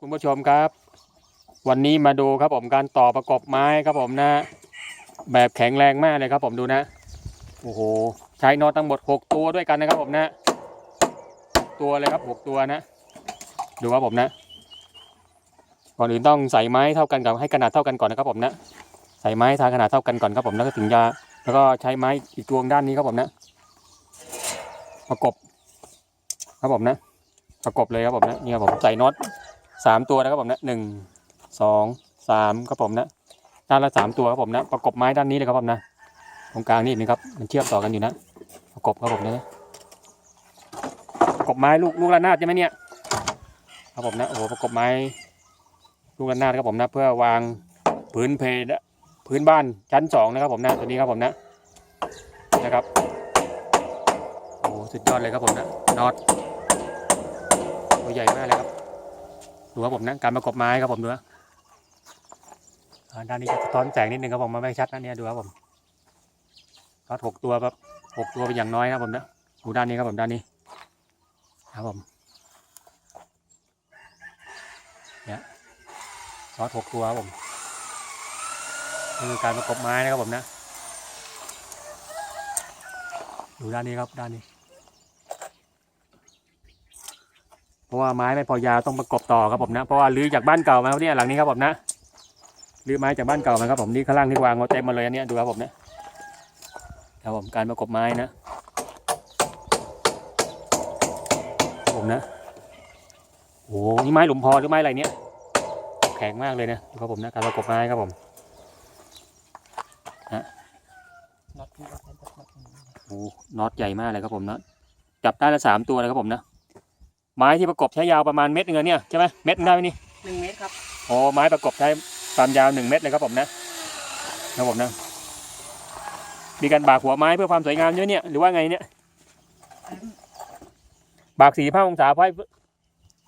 คุณผู้ชมครับ วันนี้มาดูครับผมการต่อประกบไม้ครับผมนะ แบบแข็งแรงมากเลยครับผมดูนะโอ้โหใช้น็อตทั้งหมด6ตัวด้วยกันนะครับผมนะตัวเลยครับ6ตัวนะ ดูครับผมนะ ก่อนอื่นต้องใส่ไม้เท่ากันกับให้ขนาดเท่ากันก่อนนะครับผมนะ ใส่ไม้ทาขนาดเท่ากันก่อนครับผมแล้วก็ถึงจะแล้วก็ใช้ไม้อีกตัวด้านนี้ครับผมนะ ประกบครับผมนะ ประกบเลยครับผมนะนี่ครับผมใส่น็อต สามตัวนะครับผมนะหนึ่งสองสามครับผมนะด้านละสามตัวครับผมนะ ประกบไม้ด้านนี้เลยครับผมนะตรงกลางนี่นึงครับมันเชื่อมต่อกันอยู่นะ ประกบครับผมนะประกบไม้ลูกลูกระนาดใช่ไหมเนี่ยครับผมนะโอ้โหประกบไม้ลูกระนาดครับผมนะเพื่อวางพื้นเพดพื้นบ้านชั้นสองนะครับผมนะตัวนี้ครับผมนะนะครับโอ้สุดยอดเลยครับผมนะน็อตตัวใหญ่มากเลยครับ ดูครับผมนะการประกบไม้ครับผมดูนะอ่าด้านนี้จะสะท้อนแสงนิดนึงครับผมมันไม่ชัดนะเนี่ยดูครับผมน็อตหกตัวครับหกตัวเป็นอย่างน้อยนะครับผมนะดูด้านนี้ครับผมด้านนี้ครับผมเนี่ยน็อตหกตัวครับผมนี่คือการประกบไม้นะครับผมนะ ดูด้านนี้ครับด้านนี้ เพ ราะว่าไม้ไม่พอยาวต้องประกบต่อครับผมนะ เพราะว่ารื้อจากบ้านเก่ามาครับเนี่ยหลังนี้ครับผมนะรื้อไม้จากบ้านเก่ามาครับผมนี่ข้างล่างที่วางเอาเต็มมาเลยอันเนี้ยดูครับผมนะครับผมการประกบไม้นะครับผมนะโอ้โหนี่ไม้หลุมพอหรือไม้อะไรเนี่ยแข็งมากเลยนะดูครับผมนะการประกบไม้ครับผมน็อตนี่ก็ใช้น็อตนี้โอ้โหน็อตใหญ่มากเลยครับผมนะจับได้ละสามตัวเลยครับผมนะ ไม้ที่ประกบใช้ยาวประมาณเม็ดหนึงอะเนี่ยใช่ไหมเม็ดหนึ่งได้ไหมนี่หนึ่งเมตรครับโอ้ไม้ประกบใช้ความยาวหนึ่งเมตรเลยครับผมนะครับผมนะมีการบากหัวไม้เพื่อความสวยงามด้วยเนี่ยหรือว่าไงเนี่ย บากสี่ห้าองศาเพื่อ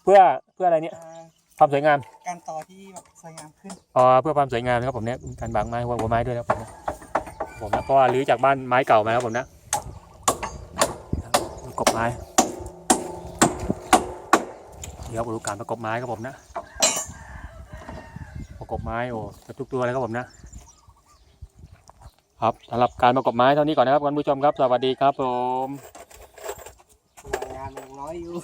เพื่อเพื่ออะไรเนี่ยอ่าความสวยงาม การต่อที่แบบสวยงามขึ้นอ๋อเพื่อความสวยงามนะครับผมเนี่ยการบากไม้หัวหัวไม้ด้วยนะครับผมนะผมนะเพราะว่ารื้อจากบ้านไม้เก่ามาครับผมนะประกบไม้ เดี๋ยวผมดูการประกบไม้ครับผมนะ ประกบไม้โอ้จะทุกตัวเลยครับผมนะครับสำหรับการประกบไม้เท่านี้ก่อนนะครับคุณผู้ชมครับ สวัสดีครับผมงานยังน้อยอยู่